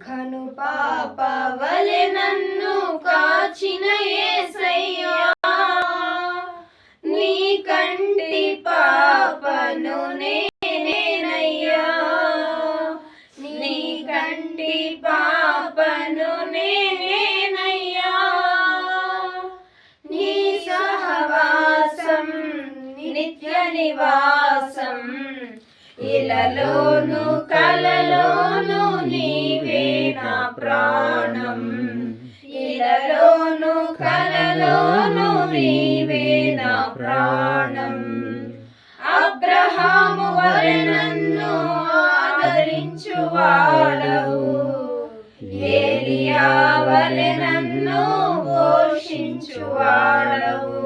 కను పాప వలె నన్ను కాచిన యేసయ్యా నీ కంటి పాపను నేనేనయ్యా నీ కంటి పాపను నేనేనయ్యా నీ సహవాసం నిత్య నివాసం ఇలలోను కలలోను కలలోను నీవే ప్రాణం? అబ్రహాము వలె నన్ను ఆదరించువాడవు. ఏలియా వలె నన్ను పోషించువాడవు.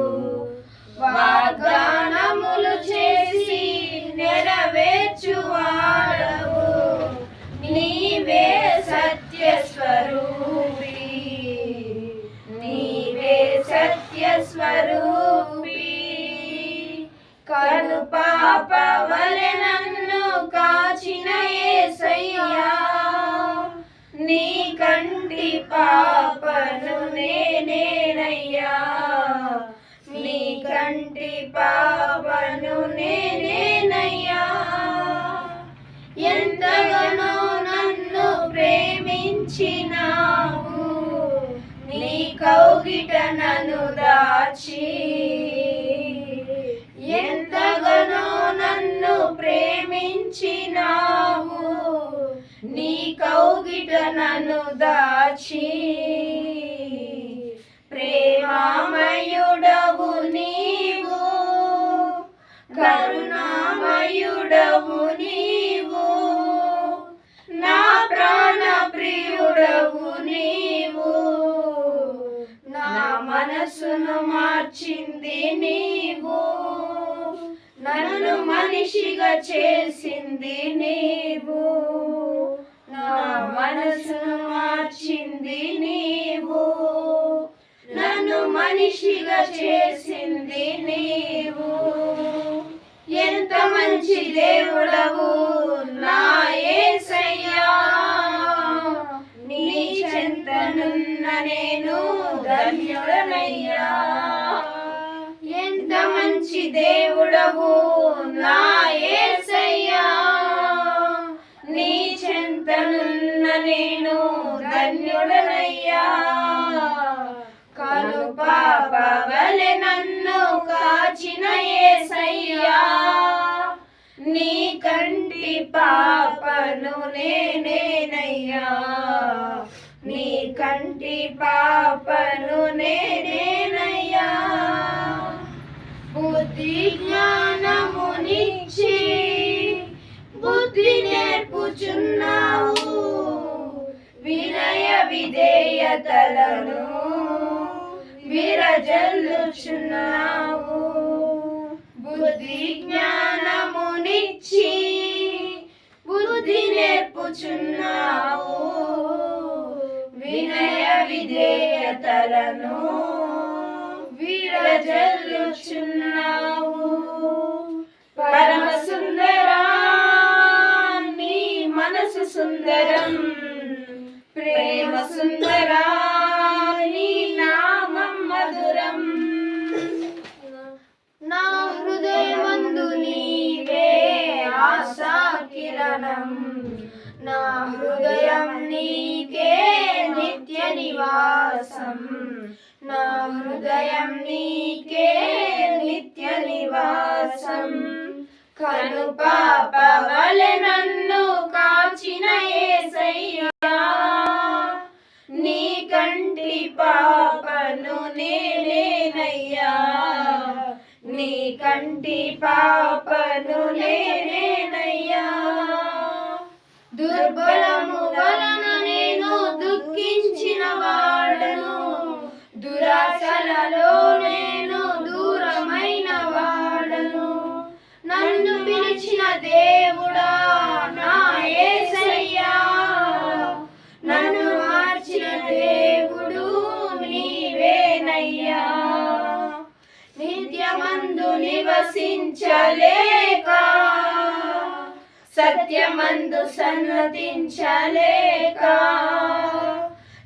కను పాప వలె నన్ను కాచిన ఏసయ్యా. నీ కంటి పాపను నేనేనయ్యా నీ కంటి పాపను నేనేనయ్యా ఎంతగానో నన్ను ప్రేమించినావు. నీ కౌగిట నన్ను దాచి నీ కౌగిట నన్ను దాచి ప్రేమామయుడవు నీవు కరుణామయుడవు నీవు నా ప్రాణ ప్రియుడవు నీవు నా మనసును మార్చింది నీవు నన్ను మనిషిగా చేసింది నీవు. మనసును మార్చింది నీవు. నన్ను మనిషిగా చేసింది నీవు. ఎంత మంచి దేవుడవు నా ఏసయ్యా. నీ చెంతనున్న నేను ధన్యుడనయ్యా. ఎంత మంచి దేవుడవు నా నేను ధన్యుడనయ్యా. కను నన్ను కాచిన ఏసయ్యా. నీ కంటి పాపను నేనేనయ్యా. నీ కంటి పాపను నేనేనయ్యా. బుద్ధి జ్ఞానమునిచ్చి బుద్ధి నేర్పుచున్నా. విధేయతలను విరజల్లుచున్నావు. బుద్ధి జ్ఞానమునిచ్చి బుద్ధి నేర్పుచున్నావు. వినయ విధేయతలను విరజల్లుచున్నావు. పరమ సుందరా నీ మనసు సుందరం. సుందరా నీ నామం మధురం. నా హృదయమందు నీవే ఆశా కిరణం. నా హృదయం నీకే నిత్య నివాసం. నా హృదయం నీకే నిత్య నివాసం. కను పాప వలె నన్ను కాచిన యేసయ్యా నేనేనయ్యా. నీ కంటి పాపను నేనేనయ్యా. దుర్బలము వలన నేను దుఃఖించిన వాడను. దురాశలలో నేను నివసించలేక సత్యమందు సన్నతించలేక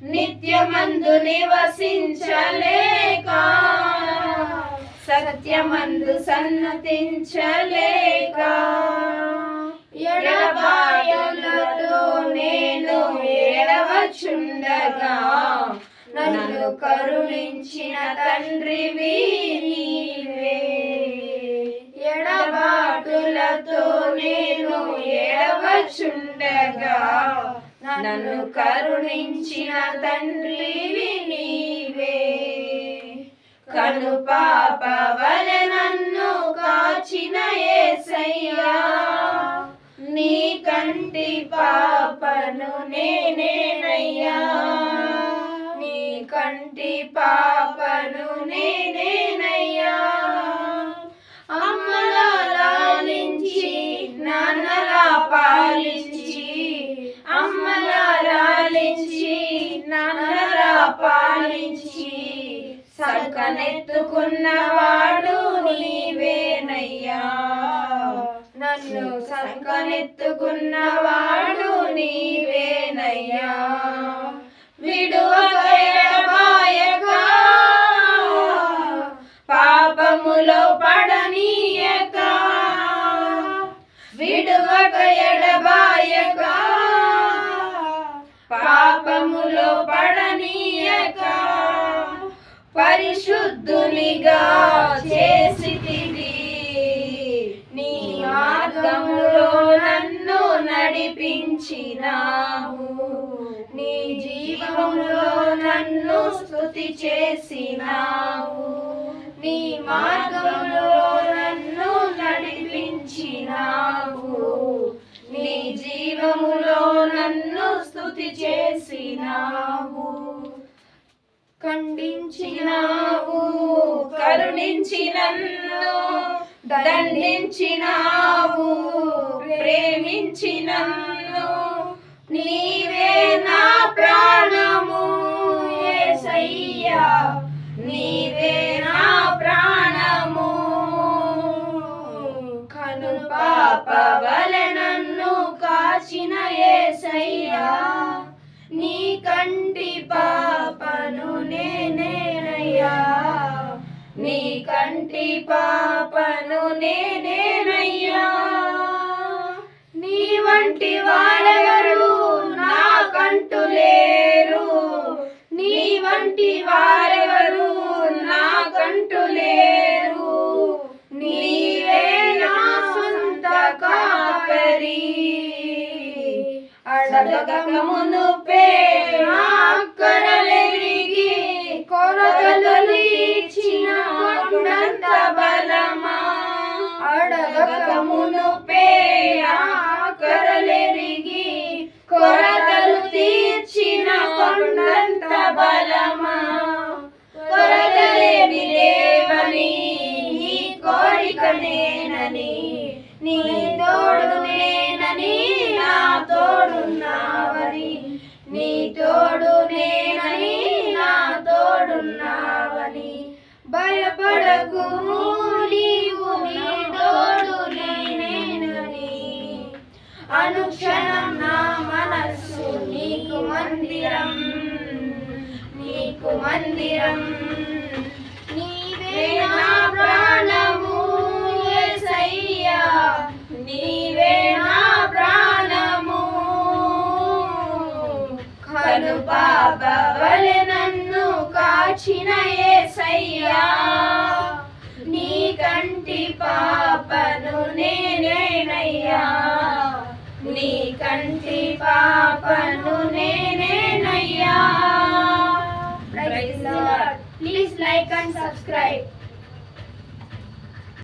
నిత్యమందు నివసించలేక సత్యమందు సన్నతించలేక ఎడబాయలతో నేను ఏడవచుండగా నన్ను కరుణించిన తండ్రి నీవే ఎడబాటులతో నేను ఏడవచుండగా నన్ను కరుణించిన తండ్రివి నీవే. కను పాప వలె నన్ను కాచిన ఏసయ్యా నీ కంటి పాపను నేనేనయ్యా. నీ కంటి పాపను నేనేనయ్యా. నన్ను సంకనెత్తుకున్నవాడు నీవేనయ్యా. విడువక ఎడబాయక పాపములో పడనీయక. విడువక ఎడబాయక పాపములో పడనీయక. పరిశుద్ధునిగా నీ మార్గములో నన్ను నడిపించినావు. నీ జీవములో నన్ను స్థుతి చేసినావు. నీ మార్గములో నన్ను నడిపించినావు. నీ జీవములో నన్ను స్థుతి చేసినావు. ఖండించినావు కరుణించి నన్ను దండించినావు ప్రేమించినన్ను నీవే నా ప్రాణము ఏసయ్యా. నీవే నా ప్రాణము. కను పాప వలె నన్ను కాచిన ఏసయ్యా. నీ కంటి పాపను నేనేనయ్యా. నీ కంటి పాపను కాపరి అడగకమునుపే అక్కరలెరిగి కొరతలు తీర్చిన కొండంత బలమా? అడగకమునుపే అక్కరలెరిగి కొర తోడు నేనని నా తోడున్నావని. భయపడకు నీవు నీ తోడు నేనేనని. అనుక్షణం నా మనస్సు నీకు మందిరం నీకు మందిరం. పాప వలె నన్ను కాచిన యేసయ్యా నీ కంటి పాపను నేనేనయ్యా. నీ కంటి పాపను నేనేనయ్యా. Please like and subscribe